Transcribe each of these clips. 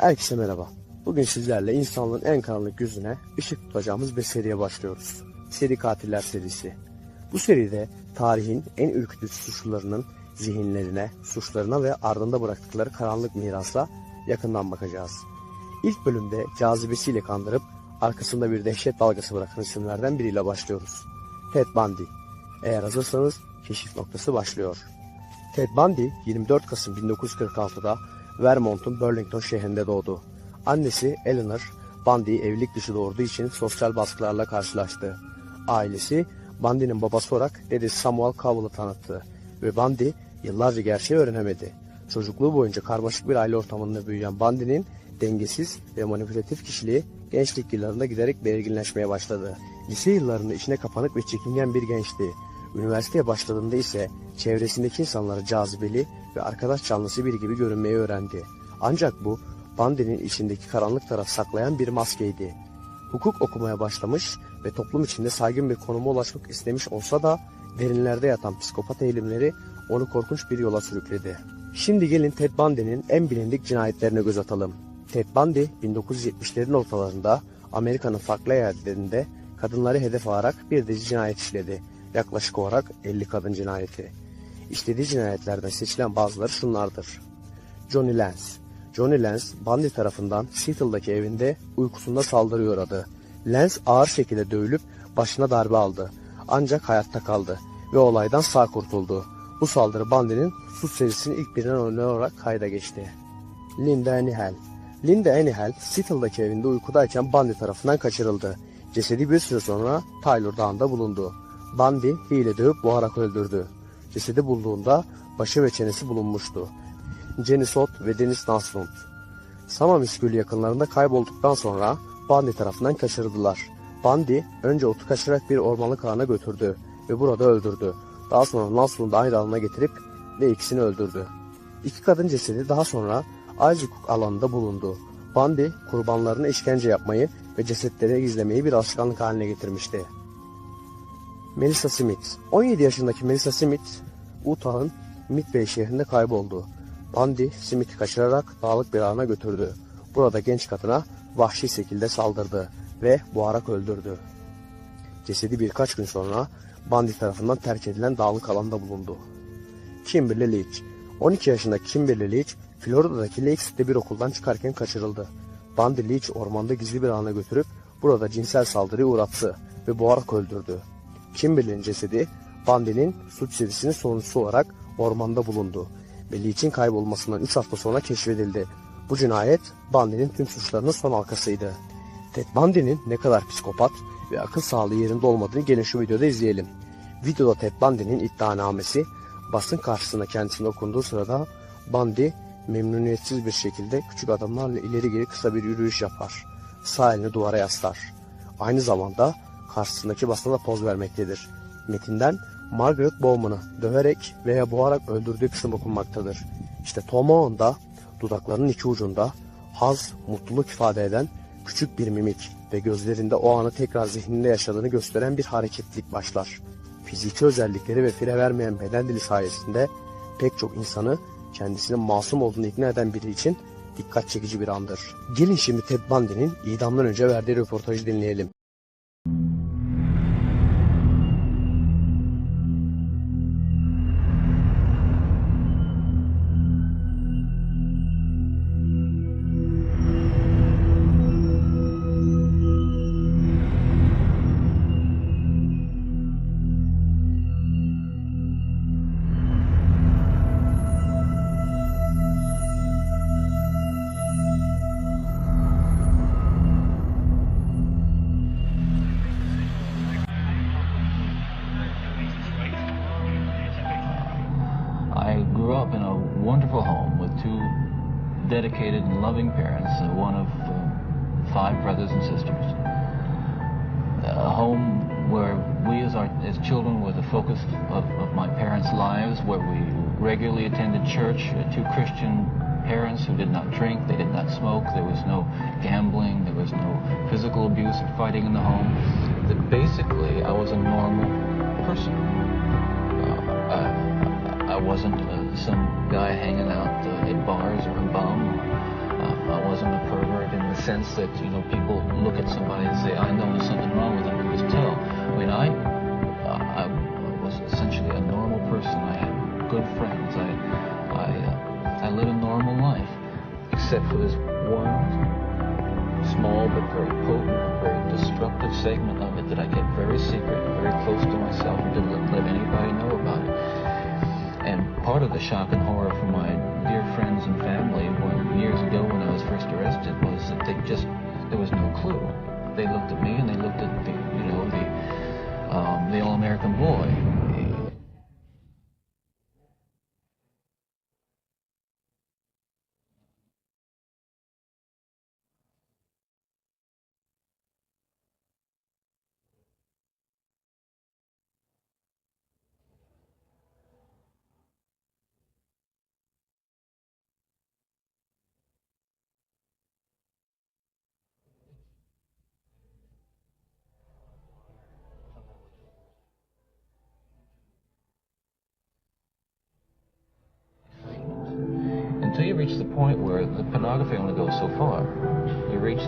Herkese merhaba. Bugün sizlerle insanlığın en karanlık yüzüne ışık tutacağımız bir seriye başlıyoruz. Seri Katiller serisi. Bu seride tarihin en ürkütücü suçlularının zihinlerine, suçlarına ve ardında bıraktıkları karanlık mirasa yakından bakacağız. İlk bölümde cazibesiyle kandırıp arkasında bir dehşet dalgası bırakan isimlerden biriyle başlıyoruz. Ted Bundy. Eğer hazırsanız keşif noktası başlıyor. Ted Bundy 24 Kasım 1946'da Vermont'un Burlington şehrinde doğdu. Annesi Eleanor, Bundy'yi evlilik dışı doğurduğu için sosyal baskılarla karşılaştı. Ailesi Bundy'nin babası olarak dedesi Samuel Cowell'ı tanıttı ve Bundy yıllarca gerçeği öğrenemedi. Çocukluğu boyunca karmaşık bir aile ortamında büyüyen Bundy'nin dengesiz ve manipülatif kişiliği gençlik yıllarında giderek belirginleşmeye başladı. Lise yıllarında içine kapanık ve çekingen bir gençti. Üniversiteye başladığında ise çevresindeki insanlara cazibeli ve arkadaş canlısı biri gibi görünmeyi öğrendi. Ancak bu Bundy'nin içindeki karanlık taraf saklayan bir maskeydi. Hukuk okumaya başlamış ve toplum içinde saygın bir konuma ulaşmak istemiş olsa da derinlerde yatan psikopat eğilimleri onu korkunç bir yola sürükledi. Şimdi gelin Ted Bundy'nin en bilindik cinayetlerine göz atalım. Ted Bundy 1970'lerin ortalarında Amerika'nın farklı eyaletlerinde kadınları hedef alarak bir dizi cinayet işledi. Yaklaşık olarak 50 kadın cinayeti. İşlediği cinayetlerden seçilen bazıları şunlardır. Johnny Lance Johnny Lance, Bundy tarafından Seattle'daki evinde uykusunda saldırıya uğradı. Lance ağır şekilde dövülüp başına darbe aldı. Ancak hayatta kaldı ve olaydan sağ kurtuldu. Bu saldırı Bundy'nin suç serisinin ilk birinden örneği olarak kayda geçti. Linda Anihel Linda Anihel, Seattle'daki evinde uykudayken Bundy tarafından kaçırıldı. Cesedi bir süre sonra Tyler Dağı'nda bulundu. Bundy hile dövüp boğarak öldürdü. Cesedi bulduğunda başı ve çenesi bulunmuştu. Jenny Sot ve Dennis Naslund. Samamis Gölü yakınlarında kaybolduktan sonra Bundy tarafından kaçırıldılar. Bundy önce otu kaçırarak bir ormanlık alana götürdü ve burada öldürdü. Daha sonra Naslund'u aynı alana getirip ve ikisini öldürdü. İki kadın cesedi daha sonra Aycukuk alanında bulundu. Bundy kurbanlarına işkence yapmayı ve cesetleri gizlemeyi bir alışkanlık haline getirmişti. Melissa Smith 17 yaşındaki Melissa Smith, Utah'ın Midway şehrinde kayboldu. Bundy, Smith'i kaçırarak dağlık bir alana götürdü. Burada genç kadına vahşi şekilde saldırdı ve boğarak öldürdü. Cesedi birkaç gün sonra Bundy tarafından terk edilen dağlık alanda bulundu. Kimberly Leach 12 yaşındaki Kimberly Leach, Florida'daki Lake City'de bir okuldan çıkarken kaçırıldı. Bundy Leach ormanda gizli bir alana götürüp burada cinsel saldırıya uğrattı ve boğarak öldürdü. Kimberly'nin cesedi Bundy'nin suç serisinin sonuncusu olarak ormanda bulundu Leach'in kaybolmasından 3 hafta sonra keşfedildi. Bu cinayet Bundy'nin tüm suçlarının son halkasıydı. Ted Bundy'nin ne kadar psikopat ve akıl sağlığı yerinde olmadığını gelin şu videoda izleyelim. Videoda Ted Bundy'nin iddianamesi basın karşısında kendisine okunduğu sırada Bundy memnuniyetsiz bir şekilde küçük adımlarla ileri geri kısa bir yürüyüş yapar. Sağ elini duvara yaslar. Aynı zamanda karşısındaki basına da poz vermektedir. Metinden Margaret Bowman'ı döverek veya boğarak öldürdüğü kısım okunmaktadır. İşte tomağında dudaklarının iki ucunda haz, mutluluk ifade eden küçük bir mimik ve gözlerinde o anı tekrar zihninde yaşadığını gösteren bir hareketlilik başlar. Fiziki özellikleri ve fire vermeyen beden dili sayesinde pek çok insanı kendisinin masum olduğunu ikna eden biri için dikkat çekici bir andır. Gelin şimdi Ted Bundy'nin idamdan önce verdiği röportajı dinleyelim. Wonderful home with two dedicated and loving parents, uh, one of uh, five brothers and sisters. A home where we as, our, as children were the focus of, of my parents' lives, where we regularly attended church, uh, two Christian parents who did not drink, they did not smoke, there was no gambling, there was no physical abuse or fighting in the home. That basically I was a normal person. I, I wasn't uh, some guy hanging out uh, at bars or a bum. Uh, I wasn't a pervert in the sense that you know people look at somebody and say, "I know there's something wrong with them." You just tell. I mean, I I was essentially a normal person. I had good friends. I I uh, I led a normal life, except for this one small but very potent, very destructive segment of it that I kept very secret, very close to myself, and didn't let anybody know about it. Part of the shock and horror for my dear friends and family when, years ago when I was first arrested was that they just, there was no clue. They looked at me and they looked at the, you know, the, um, the all-American boy. Reach the point where the pornography only goes so far. You reach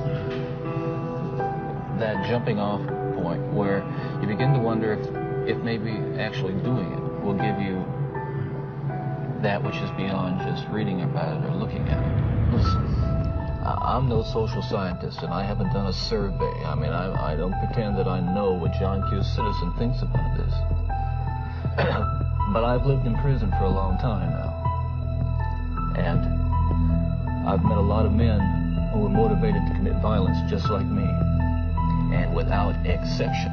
that jumping off point where you begin to wonder if, if maybe actually doing it will give you that which is beyond just reading about it or looking at it. Listen, I'm no social scientist and I haven't done a survey. I mean, I, I don't pretend that I know what John Q. Citizen thinks about this. but I've lived in prison for a long time now. And I've met a lot of men who were motivated to commit violence just like me. And without exception,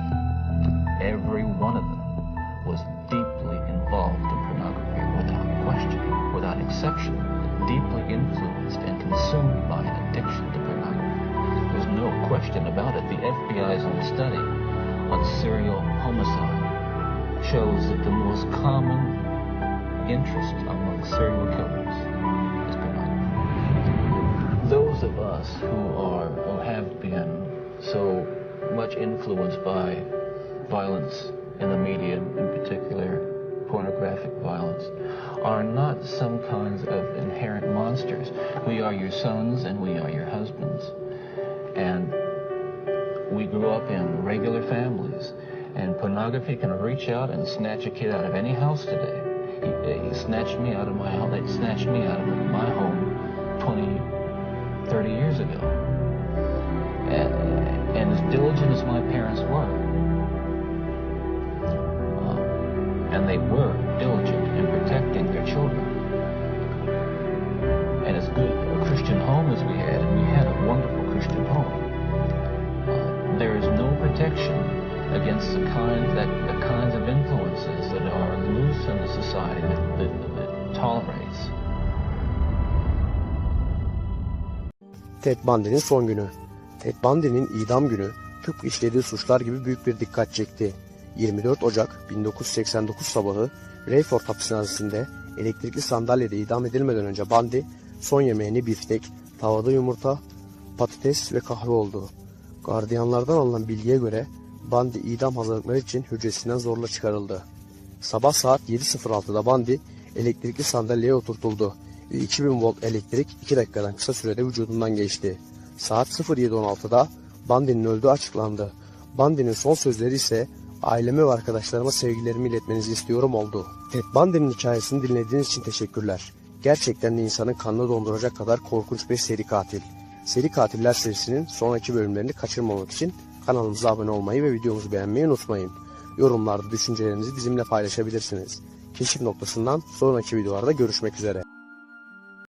every one of them was deeply involved in pornography without question, without exception, deeply influenced and consumed by an addiction to pornography. There's no question about it. The FBI's own study on serial homicide shows that the most common interest among serial killers us who are or have been so much influenced by violence in the media, in particular pornographic violence, are not some kinds of inherent monsters. We are your sons and we are your husbands. And we grew up in regular families. And pornography can reach out and snatch a kid out of any house today. He, he snatched me out of my home. They snatched me out of my home 20, 30 years ago. And, and as diligent as my parents were, uh, and they were diligent in protecting their children, and as good a Christian home as we had, and we had a wonderful Christian home, uh, there is no protection against the kind that the kinds of influences that are loose in the society that, that, that tolerates Ted Bundy'nin son günü. Ted Bundy'nin idam günü tıpkı işlediği suçlar gibi büyük bir dikkat çekti. 24 Ocak 1989 sabahı Rayford hapishanesinde elektrikli sandalyede idam edilmeden önce Bundy son yemeğini biftek, tavada yumurta, patates ve kahve oldu. Gardiyanlardan alınan bilgiye göre Bundy idam hazırlıkları için hücresinden zorla çıkarıldı. Sabah saat 7.06'da Bundy elektrikli sandalyeye oturtuldu 2000 volt elektrik 2 dakikadan kısa sürede vücudundan geçti. Saat 07.16'da Bundy'nin öldüğü açıklandı. Bundy'nin son sözleri ise aileme ve arkadaşlarıma sevgilerimi iletmenizi istiyorum oldu. Ted Bundy'nin hikayesini dinlediğiniz için teşekkürler. Gerçekten de insanın kanını donduracak kadar korkunç bir seri katil. Seri Katiller serisinin sonraki bölümlerini kaçırmamak için kanalımıza abone olmayı ve videomuzu beğenmeyi unutmayın. Yorumlarda düşüncelerinizi bizimle paylaşabilirsiniz. Keşif noktasından sonraki videolarda görüşmek üzere.